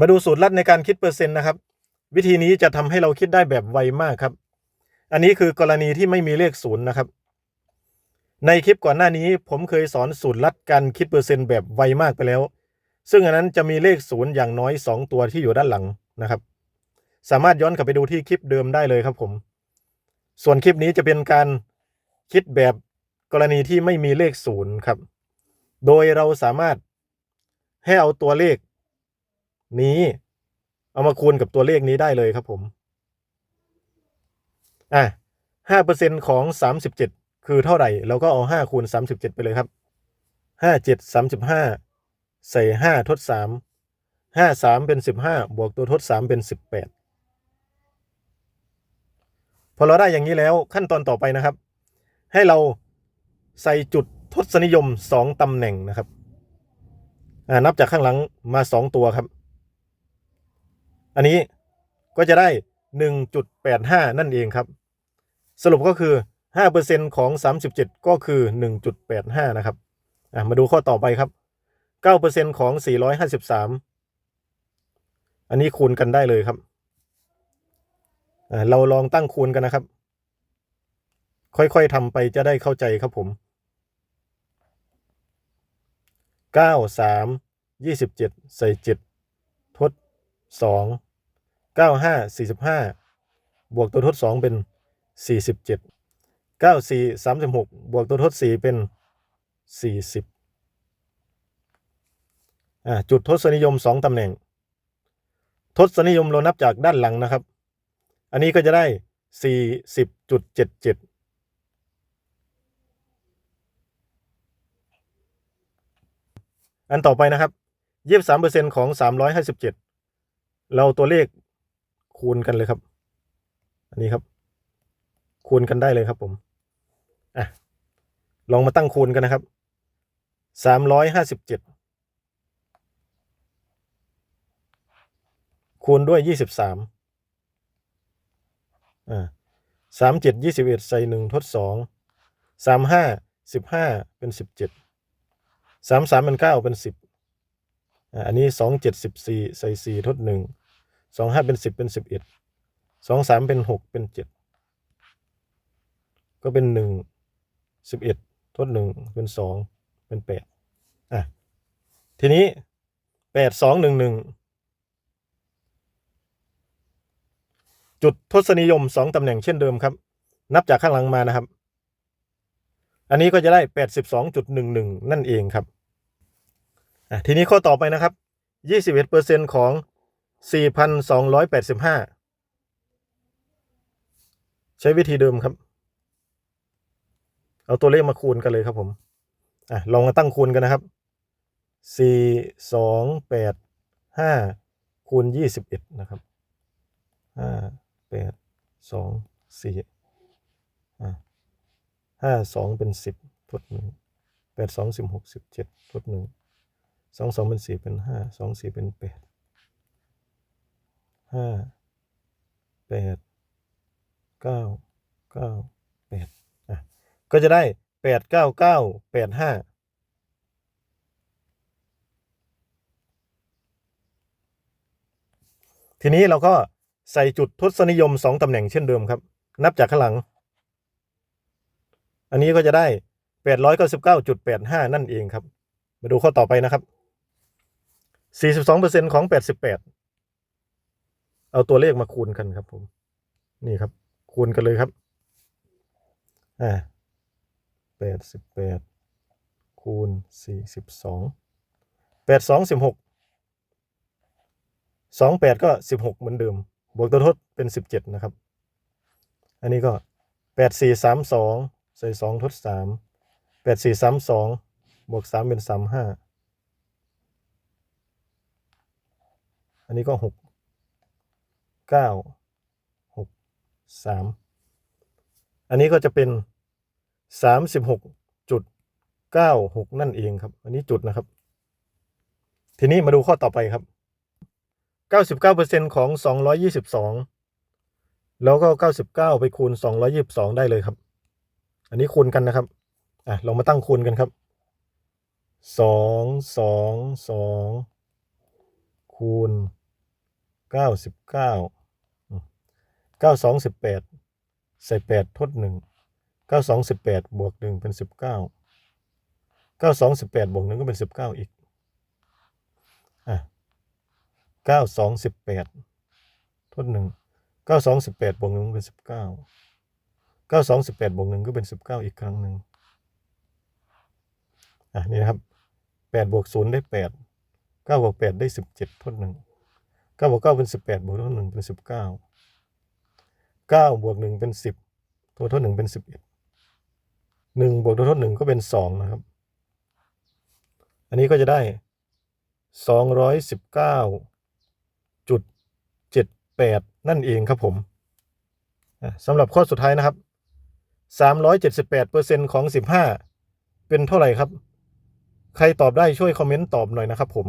มาดูสูตรลัดในการคิดเปอร์เซ็นต์นะครับ วิธีนี้จะทำให้เราคิดได้แบบไวมากครับ อันนี้คือกรณีที่ไม่มีเลขศูนย์นะครับ ในคลิปก่อนหน้านี้ผมเคยสอนสูตรลัดการคิดเปอร์เซ็นต์แบบไวมากไปแล้ว ซึ่งอันนั้นจะมีเลขศูนย์อย่างน้อย 2 ตัวที่อยู่ด้านหลังนะครับ สามารถย้อนกลับไปดูที่คลิปเดิมได้เลยครับผม ส่วนคลิปนี้จะเป็นการคิดแบบกรณีที่ไม่มีเลขศูนย์ครับ โดยเราสามารถให้เอาตัวเลข นี้ เอามาคูณกับตัวเลขนี้ได้เลยครับผม อะห้าเปอร์เซ็นของสามสิบเจ็ดคือเท่าไหร่เราก็เอาห้าคูณสามสิบเจ็ดไปเลยครับห้าเจ็ดสามสิบห้าใส่ห้าทดสามห้าสามเป็นสิบห้าบวกตัวทดสามเป็นสิบแปดพอเราได้อย่างนี้แล้วขั้นตอนต่อไปนะครับ ให้เราใส่จุดทศนิยมสองตำแหน่งนะครับอ่านับจากข้างหลังมาสองตัวครับ อันนี้ก็จะได้ 1.85 นั่นเองครับ สรุปก็คือ 5%ของ 37 ก็คือ 1.85 นะครับมาดูข้อต่อไปครับ 9%ของ 453 อันนี้คูณกันได้เลยครับเราลองตั้งคูณกันนะครับ ค่อยๆทำไปจะได้เข้าใจครับผม 9 3 27 ใส่7ทด 2 เก้าห้าสี่สิบห้าบวกตัวทดสองเป็นสี่สิบเจ็ดเก้าสี่สามสิบหกบวกตัวทดสี่เป็นสี่สิบอ่าจุดทศนิยมสองตำแหน่ง ทศนิยมเรานับจากด้านหลังนะครับ อันนี้ก็จะได้สี่สิบจุดเจ็ดเจ็ดอันต่อไปนะครับยี่สิบสามเปอร์เซ็นของสามร้อยห้าสิบเจ็ดเราตัวเลข คูณกันเลยครับ อันนี้ครับ คูณกันได้เลยครับ ผมอะลองมาตั้งคูณกันนะครับสามร้อยห้าสิบเจ็ดคูณด้วยยี่สิบสามอ่าสามเจ็ดยี่สิบเอ็ดใส่หนึ่งทดสองสามห้าสิบห้าเป็นสิบเจ็ดสามสามเป็นเก้าเป็นสิบอ่าอันนี้สองเจ็ดสิบสี่ใส่สี่ทดหนึ่ง สองห้าเป็นสิบเป็นสิบเอ็ดสองสามเป็นหกเป็นเจ็ดก็เป็นหนึ่งสิบเอ็ดทดหนึ่งเป็นสองเป็นแปดอะทีนี้แปดสองหนึ่งหนึ่งจุดทศนิยมสองตำแหน่งเช่นเดิมครับ นับจากข้างหลังมานะครับ อันนี้ก็จะได้แปดสิบสองจุดหนึ่งหนึ่งนั่นเองครับอะทีนี้ข้อต่อไปนะครับยี่สิบเอ็ดเปอร์เซ็นของ 4,285 ใช้วิธีเดิมครับ เอาตัวเลขมาคูณกันเลยครับผมอะลองมาตั้งคูณกันนะครับ 4 2 8 5 คูณ 21 นะครับ 5 8 2 4อะ5 2เป็น10ทด1 8 2 16 17ทด1 2 2เป็น4เป็น5 2 4เป็น8 ห้าแปดเก้าเก้าแปดอะก็จะได้แปดเก้าเก้าแปดห้าทีนี้เราก็ใส่จุดทศนิยมสองตำแหน่งเช่นเดิมครับ นับจากข้างหลัง อันนี้ก็จะได้แปดร้อยเก้าสิบเก้าจุดแปดห้านั่นเองครับ มาดูข้อต่อไปนะครับสี่สิบสองเปอร์เซ็นของแปดสิบแปด เอาตัวเลขมาคูณกันครับผม นี่ครับ คูณกันเลยครับ อ่าแปดสิบแปดคูณสี่สิบสองแปดสองสิบหกสองแปดก็สิบหกเหมือนเดิม บวกตัวทดเป็นสิบเจ็ดนะครับ อันนี้ก็แปดสี่สามสองใส่สองทดสามแปดสี่สามสองบวกสามเป็นสามห้าอันนี้ก็หก เก้าหกสามอันนี้ก็จะเป็นสามสิบหกจุดเก้าหกนั่นเองครับ อันนี้จุดนะครับ ทีนี้มาดูข้อต่อไปครับเก้าสิบเก้าเปอร์เซ็นของสองร้อยยี่สิบสองแล้วก็เก้าสิบเก้าไปคูณสองร้อยิบสองได้เลยครับ อันนี้คูณกันนะครับ อะลองมาตั้งคูณกันครับสองสองสองคูณเก้าสิบเก้า เก้าสองสิบแปดใส่แปดทดหนึ่งเก้าสองสิบแปดบวกหนึ่งเป็นสิบเก้าเก้าสองสิบแปดบวกหนึ่งก็เป็นสิบเก้าอีกอะเก้าสองสิบแปดทดหนึ่งเก้าสองสิบแปดบวกหนึ่งเป็นสิบเก้าเก้าสองสิบแปดบวกหนึ่งก็เป็นสิบเก้าอีกครั้งหนึ่งอะนี่นะครับแปดบวกศูนย์ได้แปดเก้าบวกแปดได้สิบเจ็ดทดหนึ่งเก้าบวกเก้าเป็นสิบแปดบวกทดหนึ่งเป็นสิบเก้า เก้าบวกหนึ่งเป็นสิบตัวทดหนึ่งเป็นสิบเอ็ดหนึ่งบวกตัวทดหนึ่งก็เป็นสองนะครับ อันนี้ก็จะได้สองร้อยสิบเก้าจุดเจ็ดแปดนั่นเองครับผมสำหรับข้อสุดท้ายนะครับสามร้อยเจ็ดสิบแปดเปอร์เซ็นของสิบห้าเป็นเท่าไหร่ครับ ใครตอบได้ช่วยคอมเมนต์ตอบหน่อยนะครับผม